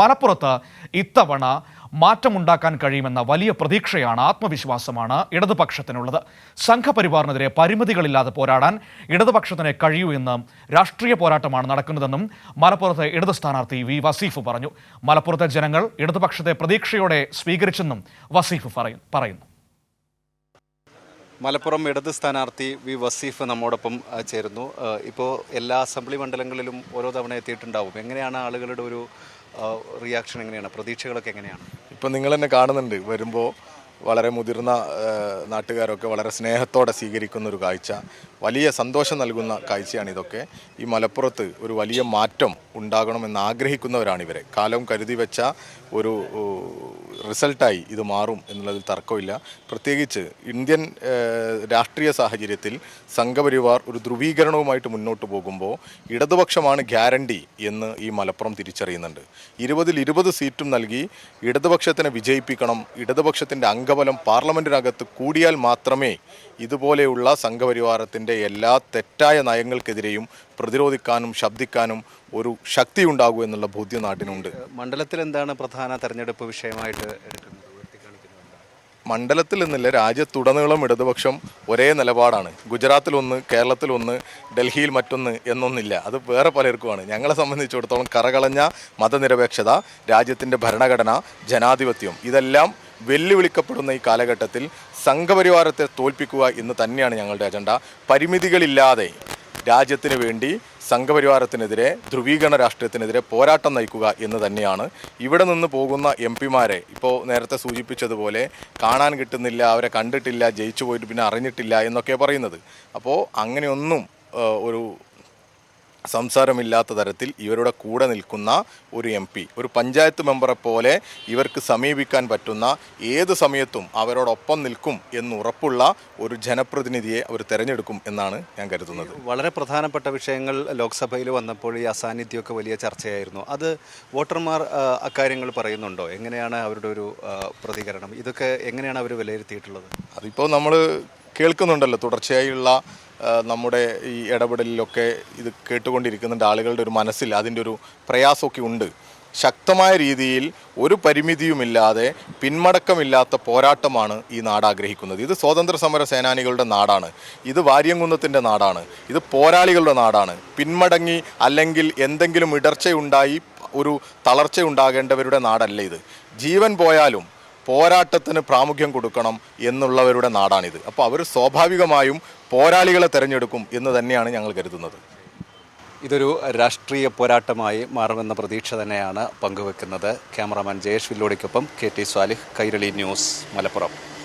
മലപ്പുറത്ത് ഇത്തവണ മാറ്റമുണ്ടാക്കാൻ കഴിയുമെന്ന വലിയ പ്രതീക്ഷയാണ് ആത്മവിശ്വാസമാണ് ഇടതുപക്ഷത്തിനുള്ളത്. സംഘപരിവാറിനെതിരെ പരിമിതികളില്ലാതെ പോരാടാൻ ഇടതുപക്ഷത്തിന് കഴിയൂ എന്ന് രാഷ്ട്രീയ പോരാട്ടമാണ് നടക്കുന്നതെന്നും മലപ്പുറത്തെ ഇടതു സ്ഥാനാർത്ഥി വി. വസീഫ് പറഞ്ഞു. മലപ്പുറത്തെ ജനങ്ങൾ ഇടതുപക്ഷത്തെ പ്രതീക്ഷയോടെ സ്വീകരിച്ചെന്നും വസീഫ് പറയുന്നു. മലപ്പുറം ഇടത് സ്ഥാനാർത്ഥി വി. വസീഫ് നമ്മോടൊപ്പം ചേരുന്നു. ഇപ്പോൾ എല്ലാ അസംബ്ലി മണ്ഡലങ്ങളിലും ഓരോ തവണ എത്തിയിട്ടുണ്ടാവും. എങ്ങനെയാണ് ആളുകളുടെ ഒരു റിയാക്ഷൻ എങ്ങനെയാണ്? പ്രതീക്ഷകളൊക്കെ എങ്ങനെയാണ്? ഇപ്പം നിങ്ങൾ തന്നെ കാണുന്നുണ്ട്. വരുമ്പോൾ വളരെ മുതിർന്ന നാട്ടുകാരൊക്കെ വളരെ സ്നേഹത്തോടെ സ്വീകരിക്കുന്ന ഒരു കാഴ്ച വലിയ സന്തോഷം നൽകുന്ന കാഴ്ചയാണ് ഇതൊക്കെ. ഈ മലപ്പുറത്ത് ഒരു വലിയ മാറ്റം ഉണ്ടാകണമെന്ന് ആഗ്രഹിക്കുന്നവരാണ് ഇവരെ. കാലം കരുതി വെച്ച ഒരു റിസൾട്ടായി ഇത് മാറും എന്നുള്ളതിൽ തർക്കമില്ല. പ്രത്യേകിച്ച് ഇന്ത്യൻ രാഷ്ട്രീയ സാഹചര്യത്തിൽ സംഘപരിവാർ ഒരു ധ്രുവീകരണവുമായിട്ട് മുന്നോട്ട് പോകുമ്പോൾ ഇടതുപക്ഷമാണ് ഗ്യാരണ്ടി എന്ന് ഈ മലപ്പുറം തിരിച്ചറിയുന്നുണ്ട്. ഇരുപതിൽ ഇരുപത് സീറ്റും നൽകി ഇടതുപക്ഷത്തിനെ വിജയിപ്പിക്കണം ഇടതുപക്ഷത്തിന്റെ അംഗബലം പാർലമെന്റിനകത്ത് കൂടിയാൽ മാത്രമേ ഇതുപോലെയുള്ള സംഘപരിവാരത്തിന്റെ എല്ലാ തെറ്റായ നയങ്ങൾക്കെതിരെയും പ്രതിരോധിക്കാനും ശബ്ദിക്കാനും ഒരു ശക്തി ഉണ്ടാകൂ എന്നുള്ള ബോധ്യം നാട്ടിനുണ്ട്. മണ്ഡലത്തിൽ എന്താണ് പ്രധാന തെരഞ്ഞെടുപ്പ് വിഷയമായിട്ട് എടുക്കുന്നത്? മണ്ഡലത്തിൽ നിന്നില്ല രാജ്യത്തുടനീളം ഇടതുപക്ഷം ഒരേ നിലപാടാണ്. ഗുജറാത്തിലൊന്ന് കേരളത്തിലൊന്ന് ഡൽഹിയിൽ മറ്റൊന്ന് എന്നൊന്നില്ല. അത് വേറെ പലർക്കുമാണ്. ഞങ്ങളെ സംബന്ധിച്ചിടത്തോളം കറകളഞ്ഞ മതനിരപേക്ഷത രാജ്യത്തിന്റെ ഭരണഘടന ജനാധിപത്യം ഇതെല്ലാം വെല്ലുവിളിക്കപ്പെടുന്ന ഈ കാലഘട്ടത്തിൽ സംഘപരിവാരത്തെ തോൽപ്പിക്കുക എന്ന് തന്നെയാണ് ഞങ്ങളുടെ അജണ്ട. പരിമിതികളില്ലാതെ രാജ്യത്തിന് വേണ്ടി സംഘപരിവാരത്തിനെതിരെ ധ്രുവീകരണ രാഷ്ട്രീയത്തിനെതിരെ പോരാട്ടം നയിക്കുക എന്ന് തന്നെയാണ് ഇവിടെ നിന്ന് പോകുന്ന എം പിമാരെ ഇപ്പോൾ നേരത്തെ സൂചിപ്പിച്ചതുപോലെ കാണാൻ കിട്ടുന്നില്ല അവരെ കണ്ടിട്ടില്ല ജയിച്ചു പോയിട്ട് പിന്നെ അറിഞ്ഞിട്ടില്ല എന്നൊക്കെ പറയുന്നത്. അപ്പോൾ അങ്ങനെയൊന്നും ഒരു സംസാരമില്ലാത്ത തരത്തിൽ ഇവരുടെ കൂടെ നിൽക്കുന്ന ഒരു എം പി ഒരു പഞ്ചായത്ത് മെമ്പറെ പോലെ ഇവർക്ക് സമീപിക്കാൻ പറ്റുന്ന ഏത് സമയത്തും അവരോടൊപ്പം നിൽക്കും എന്ന് ഉറപ്പുള്ള ഒരു ജനപ്രതിനിധിയെ അവർ തിരഞ്ഞെടുക്കും എന്നാണ് ഞാൻ കരുതുന്നത്. വളരെ പ്രധാനപ്പെട്ട വിഷയങ്ങൾ ലോക്സഭയിൽ വന്നപ്പോൾ ഈ അസാന്നിധ്യമൊക്കെ വലിയ ചർച്ചയായിരുന്നു. അത് വോട്ടർമാർ അക്കാര്യങ്ങൾ പറയുന്നുണ്ടോ? എങ്ങനെയാണ് അവരുടെ ഒരു പ്രതികരണം? ഇതൊക്കെ എങ്ങനെയാണ് അവർ വിലയിരുത്തിയിട്ടുള്ളത്? അതിപ്പോൾ നമ്മൾ കേൾക്കുന്നുണ്ടല്ലോ. തുടർച്ചയായുള്ള നമ്മുടെ ഈ ഇടപെടലിലൊക്കെ ഇത് കേട്ടുകൊണ്ടിരിക്കുന്നുണ്ട് ആളുകളുടെ ഒരു മനസ്സിൽ അതിന്റെ ഒരു പ്രയാസമൊക്കെ ഉണ്ട്. ശക്തമായ രീതിയിൽ ഒരു പരിമിതിയുമില്ലാതെ പിന്മടക്കമില്ലാത്ത പോരാട്ടമാണ് ഈ നാട് ആഗ്രഹിക്കുന്നത്. ഇത് സ്വാതന്ത്ര്യ സമര സേനാനികളുടെ നാടാണ്. ഇത് വാര്യംകുന്നത്തിന്റെ നാടാണ്. ഇത് പോരാളികളുടെ നാടാണ്. പിന്മടങ്ങി അല്ലെങ്കിൽ എന്തെങ്കിലും ഇടർച്ചയുണ്ടായി ഒരു തളർച്ചയുണ്ടാകേണ്ടവരുടെ നാടല്ല ഇത്. ജീവൻ പോയാലും പോരാട്ടത്തിന് പ്രാമുഖ്യം കൊടുക്കണം എന്നുള്ളവരുടെ നാടാണിത്. അപ്പോൾ അവർ സ്വാഭാവികമായും പോരാളികളെ തിരഞ്ഞെടുക്കും എന്ന് തന്നെയാണ് ഞങ്ങൾ കരുതുന്നത്. ഇതൊരു രാഷ്ട്രീയ പോരാട്ടമായി മാറുമെന്ന പ്രതീക്ഷ തന്നെയാണ് പങ്കുവെക്കുന്നത്. Cameraman Jayesh വില്ലോടിക്കൊപ്പം K T Swalih Kairali news Malappuram.